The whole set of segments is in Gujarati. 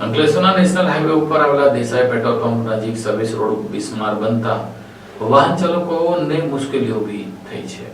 અંકલેશ્વરના નેશનલ હાઈવે ઉપર આવેલા દેસાઈ પેટ્રોલ પંપ નજીક સર્વિસ રોડ બિસ્માર બનતા વાહન ચાલકોને મુશ્કેલીઓ ઊભી થઈ છે.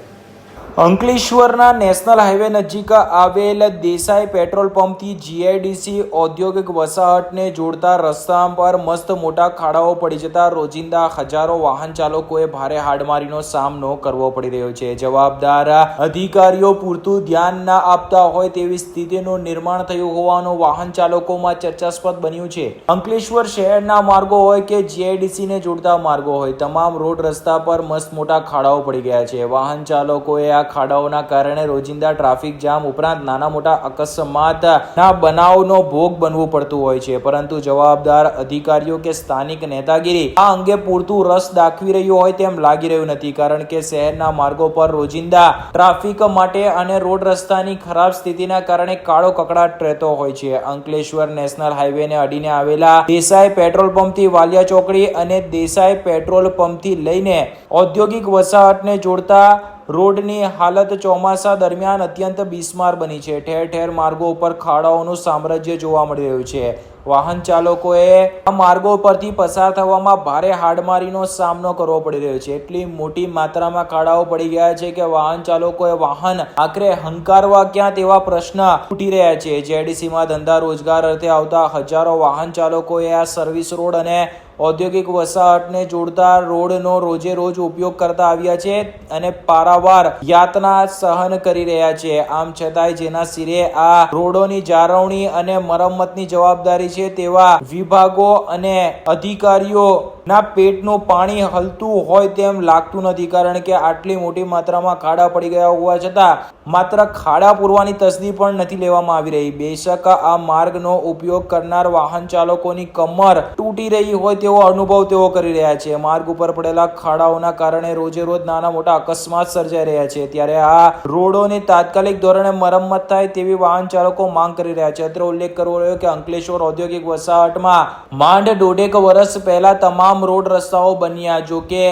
અંકલેશ્વરના નેશનલ હાઈવે નજીક આવેલ દેસાઈ પેટ્રોલ પંપથી જીઆઈડીસી ઔદ્યોગિક વસાહતને જોડતા રસ્તા પર મસ્ત મોટા ખાડાઓ પડી જતા રોજિંદા હજારો વાહન ચાલકોએ ભારે હાડમારીનો સામનો કરવો પડી રહ્યો છે. જવાબદાર અધિકારીઓ પૂરતું ધ્યાન ના આપતા હોય તેવી સ્થિતિનું નિર્માણ થયું હોવાનું વાહન ચાલકોમાં ચર્ચાસ્પદ બન્યું છે. અંકલેશ્વર શહેરના માર્ગો હોય કે જીઆઈડીસી ને જોડતા માર્ગો હોય, તમામ રોડ રસ્તા પર મસ્ત મોટા ખાડાઓ પડી ગયા છે. વાહન ચાલકોએ આ ખાડાઓના કારણે રોજિંદા ટ્રાફિક જામ ઉપરાંત નાના મોટા અકસ્માત ના બનાવનો ભોગ બનવું પડતું હોય છે. પરંતુ જવાબદાર અધિકારીઓ કે સ્થાનિક નેતાગીરી આ અંગે પૂરતું રસ દાખવી રહ્યું હોય તેમ લાગી રહ્યું નથી. કારણ કે શહેરના માર્ગો પર રોજિંદા ટ્રાફિક માટે અને રોડ રસ્તાની ખરાબ સ્થિતિના કારણે કાળો કકડાટ રહેતો હોય છે. અંકલેશ્વર નેશનલ હાઈવેને અડીને આવેલા દેસાઈ પેટ્રોલ પંપથી વાલિયા ચોકડી અને દેસાઈ પેટ્રોલ પંપથી લઈને ઔદ્યોગિક વસાહતને જોડતા રોડની હાલત ચોમાસા દરમિયાન અત્યંત બિસ્માર બની છે. ઠેર ઠેર માર્ગો ઉપર ખાડાઓનું સામ્રાજ્ય જોવા મળી રહ્યું છે. વાહન ચાલકોએ આ માર્ગો પરથી પસાર થવામાં ભારે હાડમારીનો સામનો કરવો પડી રહ્યો છે. એટલી મોટી માત્રામાં ખાડાઓ પડી ગયા છે કે વાહન ચાલકોએ વાહન આખરે હંકારવા ક્યાં તેવા પ્રશ્ન ઉઠી રહ્યા છે. જેડીસીમાં ધંધા રોજગાર અર્થે આવતા હજારો વાહન ચાલકોએ આ સર્વિસ રોડ અને ઔદ્યોગિક વસાહતને જોડતા રોડનો રોજે રોજ ઉપયોગ કરતા આવ્યા છે અને પારાવાર યાતના સહન કરી રહ્યા છે. આમ છતાંય જેના સિરે આ રોડોની જાળવણી અને મરમ્મતની જવાબદારી છે તેવા વિભાગો અને અધિકારીઓ ના પેટનું પાણી હલતું હોય તેમ લાગતું નથી. કારણ કે આટલી મોટી માત્રામાં ખાડા પડી ગયા હોવા છતાં માત્ર ખાડા પૂરવાની તસદી પણ નથી લેવામાં આવી રહી. બેશક આ માર્ગનો ઉપયોગ કરનાર વાહન ચાલકોની કમર તૂટી રહી હોય તેવો અનુભવ તેઓ કરી રહ્યા છે. માર્ગ ઉપર પડેલા ખાડાઓના કારણે રોજે રોજ નાના મોટા અકસ્માત સર્જાઈ રહ્યા છે. ત્યારે આ રોડોની તાત્કાલિક ધોરણે મરમ્મત થાય તેવી વાહન ચાલકો માંગ કરી રહ્યા છે. અત્રે ઉલ્લેખ કરવો રહ્યો કે અંકલેશ્વર ઔદ્યોગિક વસાહતમાં માંડ દોઢેક વર્ષ પહેલા તમામ રોડ રસ્તાઓ બન્યા. જો કે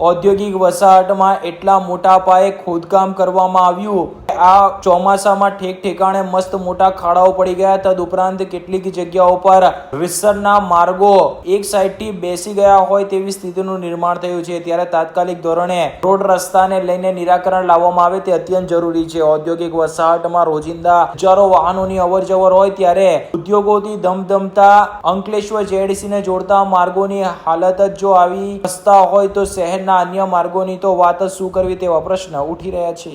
ઔદ્યોગિક વસાહતમાં એટલા મોટા પાયે ખોદકામ કરવામાં આવ્યું આ ચોમાસામાં ઠેક ઠેકાણે મસ્ત મોટા ખાડાઓ પડી ગયા. તદુપરાંત કેટલીક જગ્યાઓ પર વિસ્તરના માર્ગો એક સાઈડથી બેસી ગયા હોય તેવી સ્થિતિનું નિર્માણ થયું છે. ત્યારે તાત્કાલિક ધોરણે રોડ રસ્તાને લઈને નિરાકરણ લાવવામાં આવે તે અત્યંત જરૂરી છે. ઔદ્યોગિક વસાહતમાં રોજિંદા હજારો વાહનોની અવર જવર હોય ત્યારે ઉદ્યોગોથી ધમધમતા અંકલેશ્વર જેડીસી ને જોડતા માર્ગોની હાલત જ જો આવી રસ્તા હોય તો શહેરના અન્ય માર્ગોની તો વાત જ શું કરવી તેવા પ્રશ્ન ઉઠી રહ્યા છે.